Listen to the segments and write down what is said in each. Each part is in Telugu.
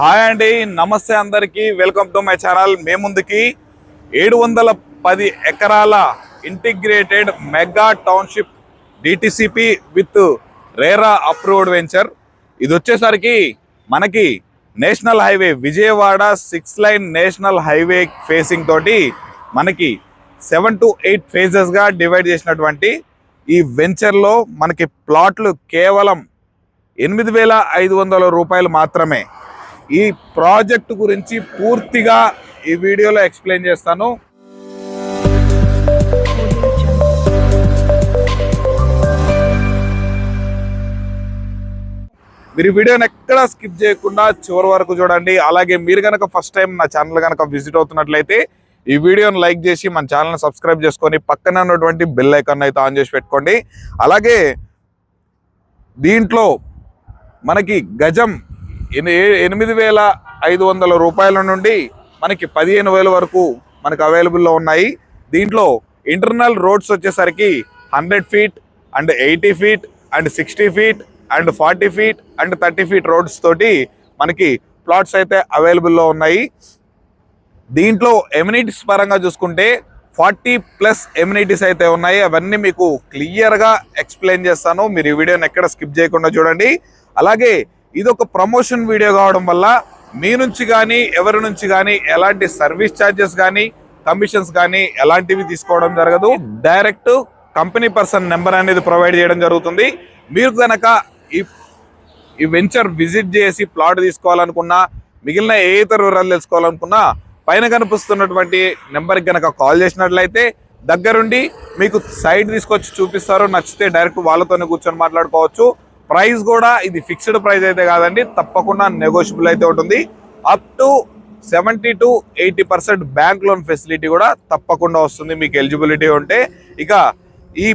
హాయ్ అండి నమస్తే అందరికీ. Welcome to my channel. మే ముందుకి ఏడు వందల పది ఎకరాల integrated mega township DTCP with RERA approved venture. ఇది వచ్చేసరికి మనకి national highway Vijayawada six line national highway facing తోటి మనకి సెవెన్ టు ఎయిట్ ఫేజెస్గా డివైడ్ చేసినటువంటి ఈ వెంచర్లో మనకి ప్లాట్లు కేవలం ఎనిమిది వేల ఐదు వందల రూపాయలు మాత్రమే ఈ ప్రాజెక్ట్ గురించి పూర్తిగా ఈ వీడియోలో ఎక్స్ప్లెయిన్ చేస్తాను. మీరు వీడియోని ఎక్కడా స్కిప్ చేయకుండా చివరి వరకు చూడండి. అలాగే మీరు కనుక ఫస్ట్ టైం నా ఛానల్ కనుక విజిట్ అవుతున్నట్లయితే ఈ వీడియోని లైక్ చేసి మన ఛానల్ని సబ్స్క్రైబ్ చేసుకొని పక్కన ఉన్నటువంటి బెల్ ఐకాన్ అయితే ఆన్ చేసి పెట్టుకోండి. అలాగే దీంట్లో మనకి గజం ఎనిమిది వేల ఐదు వందల రూపాయల నుండి మనకి పదిహేను వేల వరకు మనకు అవైలబుల్లో ఉన్నాయి. దీంట్లో ఇంటర్నల్ రోడ్స్ వచ్చేసరికి hundred feet and eighty feet and sixty feet and forty feet and thirty feet roads తోటి మనకి ప్లాట్స్ అయితే అవైలబుల్లో ఉన్నాయి. దీంట్లో ఎమ్యూనిటీస్ పరంగా చూసుకుంటే ఫార్టీ ప్లస్ ఎమ్యూనిటీస్ అయితే ఉన్నాయి. అవన్నీ మీకు క్లియర్గా ఎక్స్ప్లెయిన్ చేస్తాను. మీరు ఈ వీడియోని ఎక్కడ స్కిప్ చేయకుండా చూడండి. అలాగే ఇది ఒక ప్రమోషన్ వీడియో కావడం వల్ల మీ నుంచి కానీ ఎవరి నుంచి కానీ ఎలాంటి సర్వీస్ ఛార్జెస్ కానీ కమిషన్స్ కానీ ఎలాంటివి తీసుకోవడం జరగదు. డైరెక్ట్ కంపెనీ పర్సన్ నెంబర్ అనేది ప్రొవైడ్ చేయడం జరుగుతుంది. మీరు కనుక ఈ ఈ వెంచర్ విజిట్ చేసి ప్లాట్ తీసుకోవాలనుకున్నా మిగిలిన ఏ ఇతర వివరాలు తెలుసుకోవాలనుకున్నా పైన కనిపిస్తున్నటువంటి నెంబర్కి కనుక కాల్ చేసినట్లయితే దగ్గరుండి మీకు సైట్ తీసుకొచ్చి చూపిస్తారు నచ్చితే డైరెక్ట్ వాళ్ళతోనే కూర్చొని మాట్లాడుకోవచ్చు. ప్రైస్ కూడా ఇది ఫిక్స్డ్ ప్రైస్ అయితే కాదండి. తప్పకుండా నెగోషియబుల్ అయితే ఉంటుంది. Up to seventy to eighty percent bank loan facility కూడా తప్పకుండా వస్తుంది. మీకు ఎలిజిబిలిటీ ఉంటే ఇక ఈ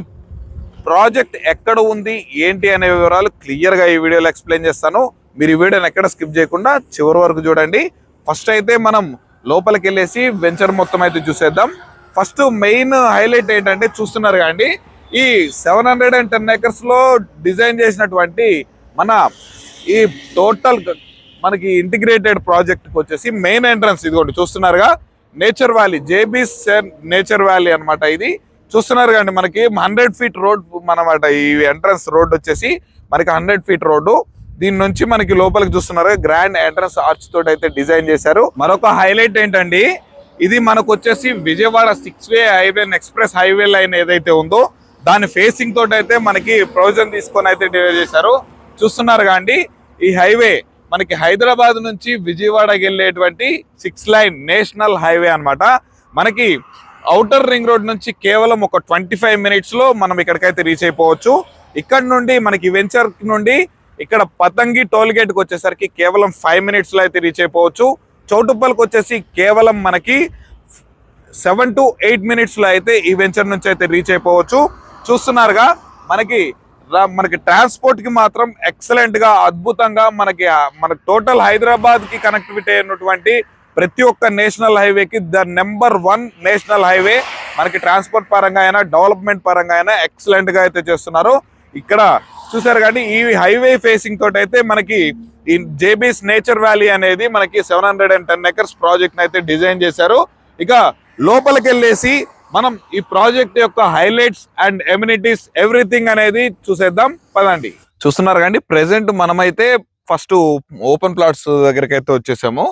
ప్రాజెక్ట్ ఎక్కడ ఉంది ఏంటి అనే వివరాలు క్లియర్గా ఈ వీడియోలో ఎక్స్ప్లెయిన్ చేస్తాను. మీరు ఈ వీడియోని ఎక్కడ స్కిప్ చేయకుండా చివరి వరకు చూడండి. ఫస్ట్ అయితే మనం లోపలికి వెళ్ళేసి వెంచర్ మొత్తం అయితే చూసేద్దాం. ఫస్ట్ మెయిన్ హైలైట్ ఏంటంటే చూస్తున్నారు కాండి ఈ సెవెన్ హండ్రెడ్ అండ్ టెన్ ఏకర్స్లో డిజైన్ చేసినటువంటి మన ఈ టోటల్ మనకి ఇంటిగ్రేటెడ్ ప్రాజెక్ట్కి వచ్చేసి మెయిన్ ఎంట్రన్స్ ఇదిగోండి చూస్తున్నారుగా? Nature valley JB nature valley అన్నమాట ఇది. చూస్తున్నారు కండి మనకి హండ్రెడ్ ఫీట్ రోడ్ అనమాట ఈ ఎంట్రన్స్ రోడ్ వచ్చేసి మనకి హండ్రెడ్ ఫీట్ రోడ్డు. దీని నుంచి మనకి లోపలికి చూస్తున్నారు గ్రాండ్ ఎంట్రన్స్ ఆర్చ్ తోటి అయితే డిజైన్ చేశారు. మరొక హైలైట్ ఏంటండి ఇది మనకు వచ్చేసి Vijayawada six way highway express highway line ఏదైతే ఉందో దాని ఫేసింగ్ తోటి అయితే మనకి ప్రొవిజన్ తీసుకొని అయితే డివైడ్ చేశారు. చూస్తున్నారు కాండి ఈ హైవే మనకి హైదరాబాద్ నుంచి విజయవాడకి వెళ్ళేటువంటి సిక్స్ లైన్ నేషనల్ హైవే అన్నమాట. మనకి అవుటర్ రింగ్ రోడ్ నుంచి కేవలం ఒక ట్వంటీ ఫైవ్ మినిట్స్లో మనం ఇక్కడికైతే రీచ్ అయిపోవచ్చు. ఇక్కడ నుండి మనకి వెంచర్ నుండి ఇక్కడ పతంగి టోల్ గేట్కి వచ్చేసరికి కేవలం ఫైవ్ మినిట్స్లో అయితే రీచ్ అయిపోవచ్చు. చౌటుప్పల్కి వచ్చేసి కేవలం మనకి సెవెన్ టు ఎయిట్ మినిట్స్లో అయితే ఈ వెంచర్ నుంచి అయితే రీచ్ అయిపోవచ్చు. చూస్తున్నారుగా. మనకి రా- మనకి ట్రాన్స్పోర్ట్కి మాత్రం ఎక్సలెంట్గా అద్భుతంగా మనకి మన టోటల్ హైదరాబాద్కి కనెక్టివిటీ అయినటువంటి ప్రతి ఒక్క నేషనల్ హైవేకి the number one national highway మనకి ట్రాన్స్పోర్ట్ పరంగా అయినా డెవలప్మెంట్ పరంగా అయినా ఎక్సలెంట్గా అయితే చేస్తున్నారు. ఇక్కడ చూసారు కానీ ఈ హైవే ఫేసింగ్ తోటి అయితే మనకి ఈ జేబీస్ నేచర్ వ్యాలీ అనేది మనకి seven hundred and ten acres project అయితే డిజైన్ చేశారు. ఇక లోపలికి వెళ్ళేసి మనం ఈ ప్రాజెక్ట్ యొక్క హైలైట్స్ అండ్ ఎమ్యూనిటీస్ ఎవ్రీథింగ్ అనేది చూసేద్దాం. పదండి. చూస్తున్నారు కండి ప్రెసెంట్ మనమైతే ఫస్ట్ ఓపెన్ ప్లాట్స్ దగ్గరికి అయితే వచ్చేసాము.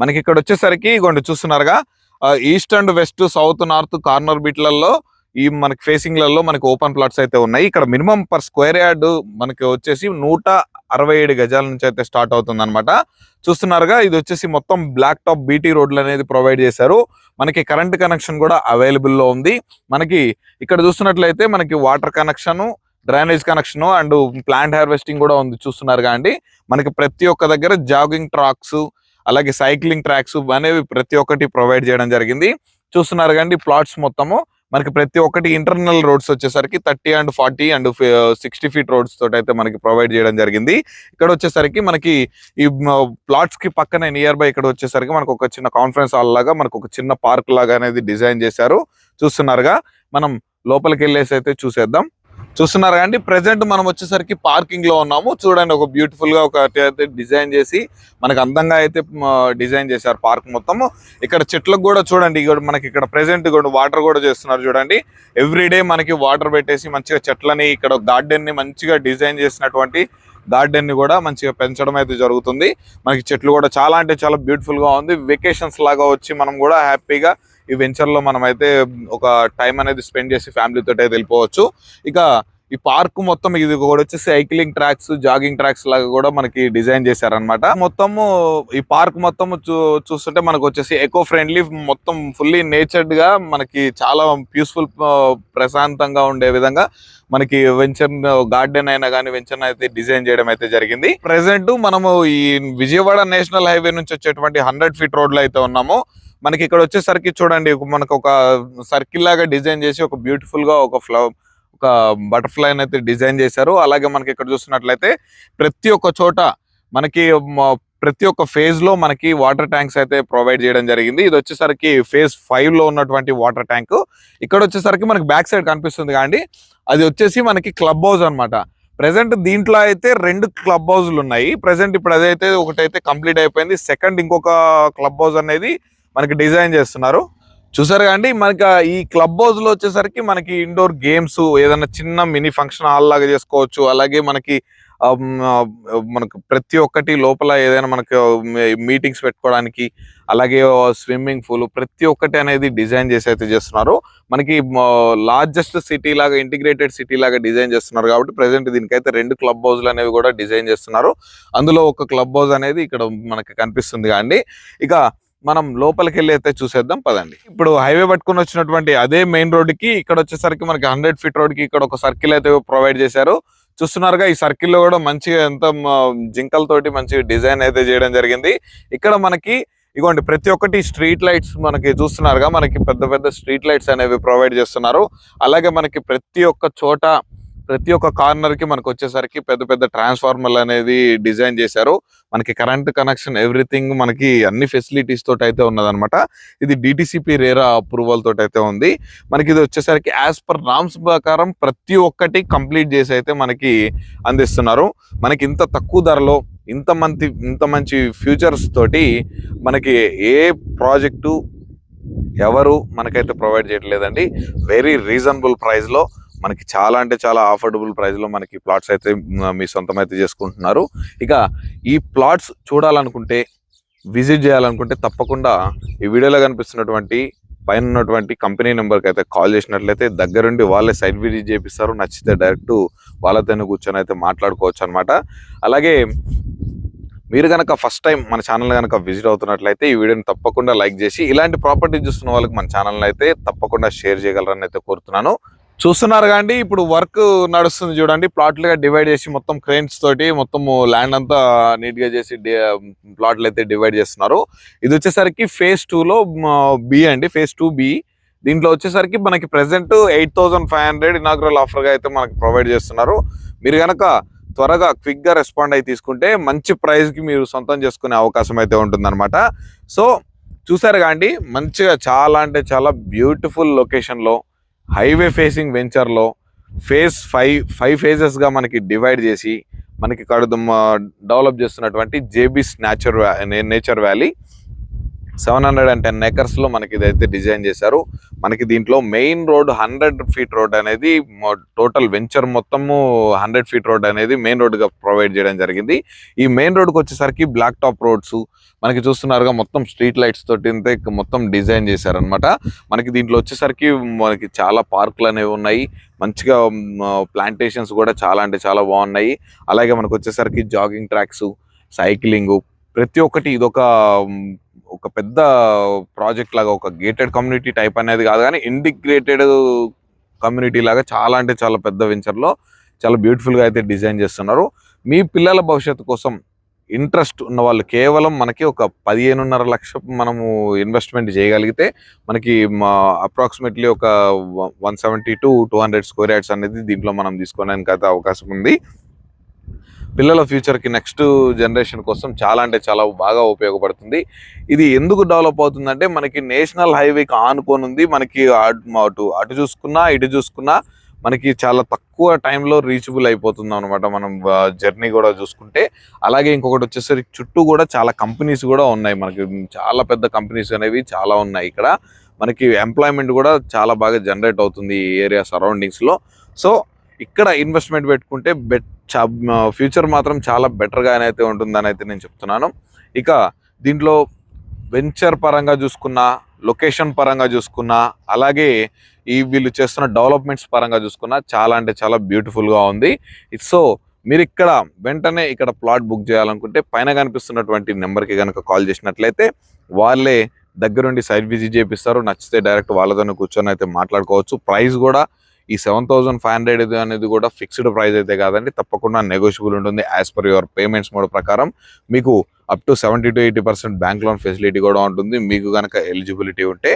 మనకి ఇక్కడ వచ్చేసరికి ఇగోండి చూస్తున్నారుగా east and west south north corner బీట్లలో ఈ మనకి ఫేసింగ్లలో మనకి ఓపెన్ ప్లాట్స్ అయితే ఉన్నాయి. ఇక్కడ మినిమం పర్ స్క్వేర్ యార్డ్ మనకి వచ్చేసి నూట అరవై ఏడు గజాల నుంచి అయితే స్టార్ట్ అవుతుంది అనమాట చూస్తున్నారుగా ఇది వచ్చేసి మొత్తం బ్లాక్ టాప్ బీటీ రోడ్లు అనేది ప్రొవైడ్ చేశారు. మనకి కరెంట్ కనెక్షన్ కూడా అవైలబుల్లో ఉంది. మనకి ఇక్కడ చూస్తున్నట్లయితే మనకి water connection drainage connection and plant harvesting కూడా ఉంది చూస్తున్నారు అండి. మనకి ప్రతి ఒక్క దగ్గర జాగింగ్ ట్రాక్స్ అలాగే సైక్లింగ్ ట్రాక్స్ అనేవి ప్రతి ఒక్కటి ప్రొవైడ్ చేయడం జరిగింది. చూస్తున్నారు కానీ ప్లాట్స్ మొత్తము. మనకి ప్రతి ఒక్కటి ఇంటర్నల్ రోడ్స్ వచ్చేసరికి thirty and forty and sixty feet roads తోటి అయితే మనకి ప్రొవైడ్ చేయడం జరిగింది. ఇక్కడ వచ్చేసరికి మనకి ఈ ప్లాట్స్కి పక్కనే నియర్ బై ఇక్కడ వచ్చేసరికి మనకు ఒక చిన్న కాన్ఫరెన్స్ హాల్ లాగా మనకు ఒక చిన్న పార్క్ లాగా అనేది డిజైన్ చేశారు. చూస్తున్నారుగా మనం లోపలికి వెళ్ళేసి అయితే చూసేద్దాం. చూస్తున్నారు కండి ప్రెసెంట్ మనం వచ్చేసరికి పార్కింగ్లో ఉన్నాము. చూడండి ఒక బ్యూటిఫుల్గా ఒక డిజైన్ చేసి మనకి అందంగా అయితే డిజైన్ చేశారు పార్క్ మొత్తము. ఇక్కడ చెట్లకు కూడా చూడండి ఇక్కడ మనకి ఇక్కడ ప్రెసెంట్ కూడా వాటర్ కూడా చేస్తున్నారు చూడండి. ఎవ్రీడే మనకి వాటర్ పెట్టేసి మంచిగా చెట్లని ఇక్కడ గార్డెన్ని మంచిగా డిజైన్ చేసినటువంటి గార్డెన్ని కూడా మంచిగా పెంచడం అయితే జరుగుతుంది. మనకి చెట్లు కూడా చాలా అంటే చాలా బ్యూటిఫుల్గా ఉంది. వెకేషన్స్ లాగా వచ్చి మనం కూడా హ్యాపీగా ఈ వెంచర్లో ఒక టైం అనేది స్పెండ్ చేసి ఫ్యామిలీ అయితే వెళ్ళిపోవచ్చు. ఇక ఈ పార్క్ మొత్తం ఇది కూడా వచ్చి సైక్లింగ్ ట్రాక్స్ జాగింగ్ ట్రాక్స్ లాగా కూడా మనకి డిజైన్ చేశారనమాట మొత్తము ఈ పార్క్ మొత్తం చూస్తుంటే మనకు వచ్చేసి ఎకో ఫ్రెండ్లీ మొత్తం ఫుల్లీ నేచర్డ్గా మనకి చాలా పీస్ఫుల్ ప్రశాంతంగా ఉండే విధంగా మనకి వెంచర్ గార్డెన్ అయినా కానీ వెంచర్ అయితే డిజైన్ చేయడం అయితే జరిగింది. ప్రెసెంట్ మనము ఈ విజయవాడ నేషనల్ హైవే నుంచి వచ్చేటువంటి హండ్రెడ్ ఫీట్ రోడ్లో అయితే ఉన్నాము. మనకి ఇక్కడ వచ్చేసరికి చూడండి మనకు ఒక సర్కిల్ లాగా డిజైన్ చేసి ఒక బ్యూటిఫుల్గా ఒక ఫ్లవర్ ఒక బటర్ఫ్లై అయితే డిజైన్ చేశారు. అలాగే మనకి ఇక్కడ చూస్తున్నట్లయితే ప్రతి ఒక్క చోట మనకి ప్రతి ఒక్క ఫేజ్లో మనకి వాటర్ ట్యాంక్స్ అయితే ప్రొవైడ్ చేయడం జరిగింది. ఇది వచ్చేసరికి ఫేజ్ ఫైవ్లో ఉన్నటువంటి వాటర్ ట్యాంక్ ఇక్కడ వచ్చేసరికి మనకి బ్యాక్ సైడ్ కనిపిస్తుంది కానీ అది వచ్చేసి మనకి క్లబ్ హౌస్ అన్నమాట. ప్రెసెంట్ దీంట్లో అయితే రెండు క్లబ్ హౌజ్లు ఉన్నాయి. ప్రెసెంట్ ఇప్పుడు అదైతే ఒకటైతే కంప్లీట్ అయిపోయింది. సెకండ్ ఇంకొక క్లబ్ హౌస్ అనేది మనకి డిజైన్ చేస్తున్నారు. చూసారు కానీ మనకి ఈ క్లబ్ హౌస్లో వచ్చేసరికి మనకి ఇండోర్ గేమ్స్ ఏదైనా చిన్న మినీ ఫంక్షన్ హాల్ లాగా చేసుకోవచ్చు. అలాగే మనకి మనకు ప్రతి ఒక్కటి లోపల ఏదైనా మనకి మీటింగ్స్ పెట్టుకోవడానికి అలాగే స్విమ్మింగ్ పూల్ ప్రతి ఒక్కటి అనేది డిజైన్ చేసి అయితే చేస్తున్నారు. మనకి లార్జెస్ట్ సిటీ లాగా ఇంటిగ్రేటెడ్ సిటీ లాగా డిజైన్ చేస్తున్నారు కాబట్టి ప్రెసెంట్ దీనికైతే రెండు క్లబ్ హౌజ్లు అనేవి కూడా డిజైన్ చేస్తున్నారు. అందులో ఒక క్లబ్ హౌస్ అనేది ఇక్కడ మనకి కనిపిస్తుంది అండి ఇక మనం లోపలికి వెళ్ళి అయితే చూసేద్దాం పదండి. ఇప్పుడు హైవే పట్టుకుని వచ్చినటువంటి అదే మెయిన్ రోడ్కి ఇక్కడ వచ్చేసరికి మనకి హండ్రెడ్ ఫీట్ రోడ్కి ఇక్కడ ఒక సర్కిల్ అయితే ప్రొవైడ్ చేశారు. చూస్తున్నారుగా ఈ సర్కిల్లో కూడా మంచిగా ఎంత జింకలతోటి మంచి డిజైన్ అయితే చేయడం జరిగింది. ఇక్కడ మనకి ఇగోండి ప్రతి ఒక్కటి స్ట్రీట్ లైట్స్ మనకి చూస్తున్నారుగా మనకి పెద్ద పెద్ద స్ట్రీట్ లైట్స్ అనేవి ప్రొవైడ్ చేస్తున్నారు. అలాగే మనకి ప్రతి ఒక్క చోట ప్రతి ఒక్క కార్నర్కి మనకు వచ్చేసరికి పెద్ద పెద్ద ట్రాన్స్ఫార్మర్లు అనేది డిజైన్ చేశారు. మనకి కరెంట్ కనెక్షన్ ఎవ్రీథింగ్ మనకి అన్ని ఫెసిలిటీస్ తోటి అయితే ఉన్నదనమాట ఇది డిటిసిపి రేరా అప్రూవల్ తోటి అయితే ఉంది. మనకి ఇది వచ్చేసరికి యాజ్ పర్ రామ్స్ ప్రకారం ప్రతి ఒక్కటి కంప్లీట్ చేసి అయితే మనకి అందిస్తున్నారు. మనకి ఇంత తక్కువ ధరలో ఇంత మంచి ఇంత మంచి ఫ్యూచర్స్ తోటి మనకి ఏ ప్రాజెక్టు ఎవరు మనకైతే ప్రొవైడ్ చేయట్లేదండి. వెరీ రీజనబుల్ ప్రైస్లో మనకి చాలా అంటే చాలా అఫోర్డబుల్ ప్రైస్లో మనకి ప్లాట్స్ అయితే మీ సొంతం అయితే చేసుకుంటున్నారు. ఇక ఈ ప్లాట్స్ చూడాలనుకుంటే విజిట్ చేయాలనుకుంటే తప్పకుండా ఈ వీడియోలో కనిపిస్తున్నటువంటి పైన ఉన్నటువంటి కంపెనీ నెంబర్కి అయితే కాల్ చేసినట్లయితే దగ్గరుండి వాళ్ళే సైట్ విజిట్ చేపిస్తారు. నచ్చితే డైరెక్ట్ వాళ్ళతోనే కూర్చొని అయితే మాట్లాడుకోవచ్చు అనమాట అలాగే మీరు కనుక ఫస్ట్ టైం మన ఛానల్ కనుక విజిట్ అవుతున్నట్లయితే ఈ వీడియోని తప్పకుండా లైక్ చేసి ఇలాంటి ప్రాపర్టీ చూస్తున్న వాళ్ళకి మన ఛానల్ అయితే తప్పకుండా షేర్ చేయగలరని అయితే కోరుతున్నాను. చూస్తున్నారు కానీ ఇప్పుడు వర్క్ నడుస్తుంది చూడండి ప్లాట్లుగా డివైడ్ చేసి మొత్తం క్రెయిన్స్ తోటి మొత్తం ల్యాండ్ అంతా నీట్గా చేసి ప్లాట్లు అయితే డివైడ్ చేస్తున్నారు. ఇది వచ్చేసరికి ఫేజ్ టూ లో బి అండి ఫేజ్ టూ బి దీంట్లో వచ్చేసరికి మనకి present eight thousand five hundred inaugural ఆఫర్గా అయితే మనకి ప్రొవైడ్ చేస్తున్నారు. మీరు కనుక త్వరగా క్విక్గా రెస్పాండ్ అయి తీసుకుంటే మంచి ప్రైస్కి మీరు సొంతం చేసుకునే అవకాశం అయితే ఉంటుందన్నమాట. సో చూసారు కాండి మంచిగా చాలా అంటే చాలా బ్యూటిఫుల్ లొకేషన్లో హైవే ఫేసింగ్ వెంచర్లో ఫేజ్ ఫైవ్ ఫైవ్ ఫేజెస్గా మనకి డివైడ్ చేసి మనకి ఇక్కడ డెవలప్ చేస్తున్నటువంటి JB's nature nature valley. Seven hundred and ten ఏకర్స్లో మనకి ఇదైతే డిజైన్ చేశారు. మనకి దీంట్లో main road hundred feet road అనేది టోటల్ వెంచర్ మొత్తము హండ్రెడ్ ఫీట్ రోడ్ అనేది మెయిన్ రోడ్గా ప్రొవైడ్ చేయడం జరిగింది. ఈ మెయిన్ రోడ్కి వచ్చేసరికి బ్లాక్ టాప్ రోడ్స్ మనకి చూస్తున్నారుగా మొత్తం స్ట్రీట్ లైట్స్ తోటి మొత్తం డిజైన్ చేశారనమాట మనకి దీంట్లో వచ్చేసరికి మనకి చాలా పార్కులు అనేవి ఉన్నాయి. మంచిగా ప్లాంటేషన్స్ కూడా చాలా అంటే చాలా బాగున్నాయి. అలాగే మనకు వచ్చేసరికి జాగింగ్ ట్రాక్స్ సైక్లింగ్ ప్రతి ఒక్కటి ఇదొక ఒక పెద్ద ప్రాజెక్ట్ లాగా ఒక గేటెడ్ కమ్యూనిటీ టైప్ అనేది కాదు కానీ ఇంటిగ్రేటెడ్ కమ్యూనిటీ లాగా చాలా అంటే చాలా పెద్ద వెంచర్లో చాలా బ్యూటిఫుల్గా అయితే డిజైన్ చేస్తున్నారు. మీ పిల్లల భవిష్యత్తు కోసం ఇంట్రెస్ట్ ఉన్న వాళ్ళు కేవలం మనకి ఒక పదిహేనున్నర లక్ష మనము ఇన్వెస్ట్మెంట్ చేయగలిగితే మనకి అప్రాక్సిమేట్లీ ఒక one seventy to two hundred square yards అనేది దీంట్లో మనం తీసుకోవడానికి అయితే అవకాశం ఉంది. పిల్లల ఫ్యూచర్కి నెక్స్ట్ జనరేషన్ కోసం చాలా అంటే చాలా బాగా ఉపయోగపడుతుంది. ఇది ఎందుకు డెవలప్ అవుతుందంటే మనకి నేషనల్ హైవేకి ఆనుకొని ఉంది. మనకి అటు అటు అటు చూసుకున్నా ఇటు చూసుకున్నా మనకి చాలా తక్కువ టైంలో రీచబుల్ అయిపోతుంది అనమాట మనం జర్నీ కూడా చూసుకుంటే. అలాగే ఇంకొకటి వచ్చేసరికి చుట్టూ కూడా చాలా కంపెనీస్ కూడా ఉన్నాయి మనకి. చాలా పెద్ద కంపెనీస్ అనేవి చాలా ఉన్నాయి ఇక్కడ. మనకి ఎంప్లాయ్మెంట్ కూడా చాలా బాగా జనరేట్ అవుతుంది ఈ ఏరియా సరౌండింగ్స్లో. సో ఇక్కడ ఇన్వెస్ట్మెంట్ పెట్టుకుంటే బెట్ ఫ్యూచర్ మాత్రం చాలా బెటర్గానే అయితే ఉంటుందని అయితే నేను చెప్తున్నాను. ఇక దీంట్లో వెంచర్ పరంగా చూసుకున్నా లొకేషన్ పరంగా చూసుకున్నా అలాగే ఈ వీళ్ళు చేస్తున్న డెవలప్మెంట్స్ పరంగా చూసుకున్నా చాలా అంటే చాలా బ్యూటిఫుల్గా ఉంది. సో మీరు ఇక్కడ వెంటనే ఇక్కడ ప్లాట్ బుక్ చేయాలనుకుంటే పైన కనిపిస్తున్నటువంటి నెంబర్కి కనుక కాల్ చేసినట్లయితే వాళ్ళే దగ్గరుండి సైట్ విజిట్ చేపిస్తారు. నచ్చితే డైరెక్ట్ వాళ్ళతోనే కూర్చొని అయితే మాట్లాడుకోవచ్చు. ప్రైస్ కూడా ఈ సెవెన్ థౌసండ్ ఫైవ్ హండ్రెడ్ అనేది కూడా ఫిక్స్డ్ ప్రైస్ అయితే కాదండి. తప్పకుండా నెగోషియబుల్ ఉంటుంది as per your payments mode ప్రకారం. మీకు up to seventy to eighty percent bank loan facility కూడా ఉంటుంది. మీకు కనుక ఎలిజిబిలిటీ ఉంటే.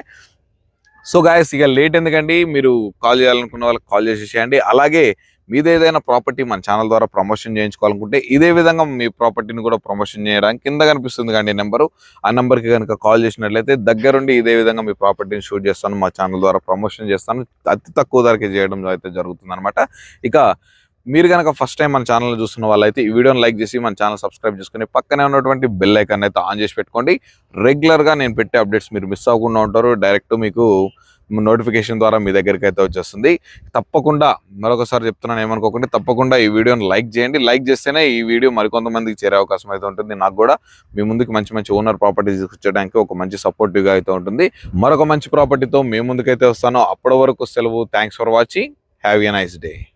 సో గాయస్ ఇక లేట్ ఎందుకండి? మీరు కాల్ చేయాలనుకున్న వాళ్ళకి కాల్ చేసేసేయండి. అలాగే మీద ఏదైనా ప్రాపర్టీ మన ఛానల్ ద్వారా ప్రమోషన్ చేయించుకోవాలనుకుంటే ఇదే విధంగా మీ ప్రాపర్టీని కూడా ప్రమోషన్ చేయడానికి కింద కనిపిస్తుంది కానీ నెంబరు. ఆ నెంబర్కి కనుక కాల్ చేసినట్లయితే దగ్గరుండి ఇదే విధంగా మీ ప్రాపర్టీని షూట్ చేస్తాను మా ఛానల్ ద్వారా ప్రమోషన్ చేస్తాను. అతి తక్కువ ధరకి చేయడం అయితే జరుగుతుంది అనమాట ఇక మీరు కనుక ఫస్ట్ టైం మన ఛానల్ చూస్తున్న వాళ్ళైతే ఈ వీడియోని లైక్ చేసి మన ఛానల్ సబ్స్క్రైబ్ చేసుకుని పక్కనే ఉన్నటువంటి బెల్ ఐకాన్ అయితే ఆన్ చేసి పెట్టుకోండి. రెగ్యులర్గా నేను పెట్టే అప్డేట్స్ మీరు మిస్ అవ్వకుండా ఉంటారు. డైరెక్ట్ మీకు నోటిఫికేషన్ ద్వారా మీ దగ్గరికి అయితే వచ్చేస్తుంది. తప్పకుండా మరొకసారి చెప్తున్నాను ఏమనుకోకుండా తప్పకుండా ఈ వీడియోని లైక్ చేయండి. లైక్ చేస్తేనే ఈ వీడియో మరికొంతమందికి చేరే అవకాశం అయితే ఉంటుంది. నాకు కూడా మీ ముందుకు మంచి మంచి ఓనర్ ప్రాపర్టీస్ తీసుకొచ్చడానికి ఒక మంచి సపోర్టివ్గా అయితే ఉంటుంది. మరొక మంచి ప్రాపర్టీతో మీ ముందుకైతే వస్తాను. అప్పటి వరకు సెలవు. Thanks for watching have a nice day